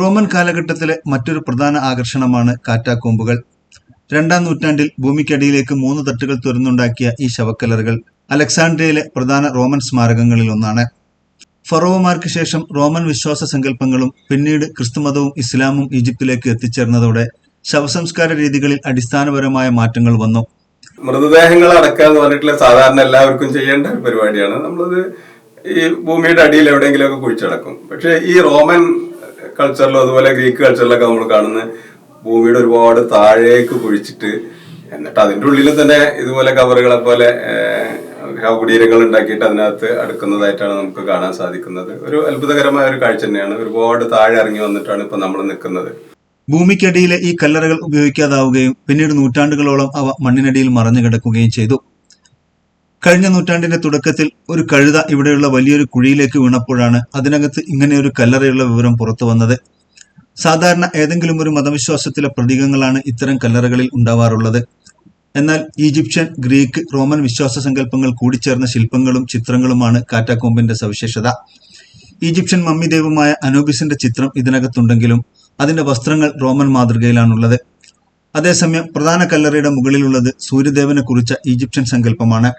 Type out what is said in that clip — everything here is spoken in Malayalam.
റോമൻ കാലഘട്ടത്തിലെ മറ്റൊരു പ്രധാന ആകർഷണമാണ് കാറ്റാക്കോമ്പുകൾ. രണ്ടാം നൂറ്റാണ്ടിൽ ഭൂമിക്കടിയിലേക്ക് മൂന്ന് തട്ടുകൾ തുറന്നുണ്ടാക്കിയ ഈ ശവക്കലറുകൾ അലക്സാണ്ട്രിയയിലെ പ്രധാന റോമൻ സ്മാരകങ്ങളിൽ ഒന്നാണ് ഫറോവമാർക്ക് ശേഷം റോമൻ വിശ്വാസ സങ്കല്പങ്ങളും പിന്നീട് ക്രിസ്തുമതവും ഇസ്ലാമും ഈജിപ്തിലേക്ക് എത്തിച്ചേർന്നതോടെ ശവസംസ്കാര രീതികളിൽ അടിസ്ഥാനപരമായ മാറ്റങ്ങൾ വന്നു. മൃതദേഹങ്ങൾ അടക്കുക എന്ന് പറഞ്ഞിട്ടുള്ള സാധാരണ എല്ലാവർക്കും ചെയ്യേണ്ട പരിപാടിയാണ്. നമ്മളത് ഈ ഭൂമിയുടെ അടിയിൽ എവിടെയെങ്കിലുമൊക്കെ കുഴിച്ചടക്കും പക്ഷേ ഈ റോമൻ കൾച്ചറിലും അതുപോലെ ഗ്രീക്ക് കൾച്ചറിലൊക്കെ നമ്മൾ കാണുന്ന ഭൂമിയുടെ ഒരുപാട് താഴേക്ക് കുഴിച്ചിട്ട് എന്നിട്ട് അതിന്റെ ഉള്ളിൽ തന്നെ ഇതുപോലെ കവറുകളെ പോലെ കുടീരങ്ങൾ ഉണ്ടാക്കിയിട്ട് അതിനകത്ത് അടുക്കുന്നതായിട്ടാണ് നമുക്ക് കാണാൻ സാധിക്കുന്നത്. ഒരു അത്ഭുതകരമായ ഒരു കാഴ്ച തന്നെയാണ്. ഒരുപാട് താഴെ ഇറങ്ങി വന്നിട്ടാണ് ഇപ്പൊ നമ്മൾ നിൽക്കുന്നത്. ഭൂമിക്കടിയിലെ ഈ കല്ലറകൾ ഉപയോഗിക്കാതാവുകയും പിന്നീട് നൂറ്റാണ്ടുകളോളം അവ മണ്ണിനടിയിൽ മറഞ്ഞു കിടക്കുകയും ചെയ്തു. കഴിഞ്ഞ നൂറ്റാണ്ടിന്റെ തുടക്കത്തിൽ ഒരു കഴുത ഇവിടെയുള്ള വലിയൊരു കുഴിയിലേക്ക് വീണപ്പോഴാണ് അതിനകത്ത് ഇങ്ങനെയൊരു കല്ലറയുള്ള വിവരം പുറത്തു വന്നത്. സാധാരണ ഏതെങ്കിലും ഒരു മതവിശ്വാസത്തിലെ പ്രതീകങ്ങളാണ് ഇത്തരം കല്ലറകളിൽ ഉണ്ടാവാറുള്ളത്. എന്നാൽ ഈജിപ്ഷ്യൻ ഗ്രീക്ക് റോമൻ വിശ്വാസ സങ്കല്പങ്ങൾ കൂടിച്ചേർന്ന ശില്പങ്ങളും ചിത്രങ്ങളുമാണ് കാറ്റാക്കോമ്പിന്റെ സവിശേഷത. ഈജിപ്ഷ്യൻ മമ്മി ദൈവമായ അനൂബിസിന്റെ ചിത്രം ഇതിനകത്തുണ്ടെങ്കിലും അതിന്റെ വസ്ത്രങ്ങൾ റോമൻ മാതൃകയിലാണുള്ളത്. അതേസമയം പ്രധാന കല്ലറയുടെ മുകളിലുള്ളത് സൂര്യദേവനെ കുറിച്ച ഈജിപ്ഷ്യൻ സങ്കല്പമാണ്.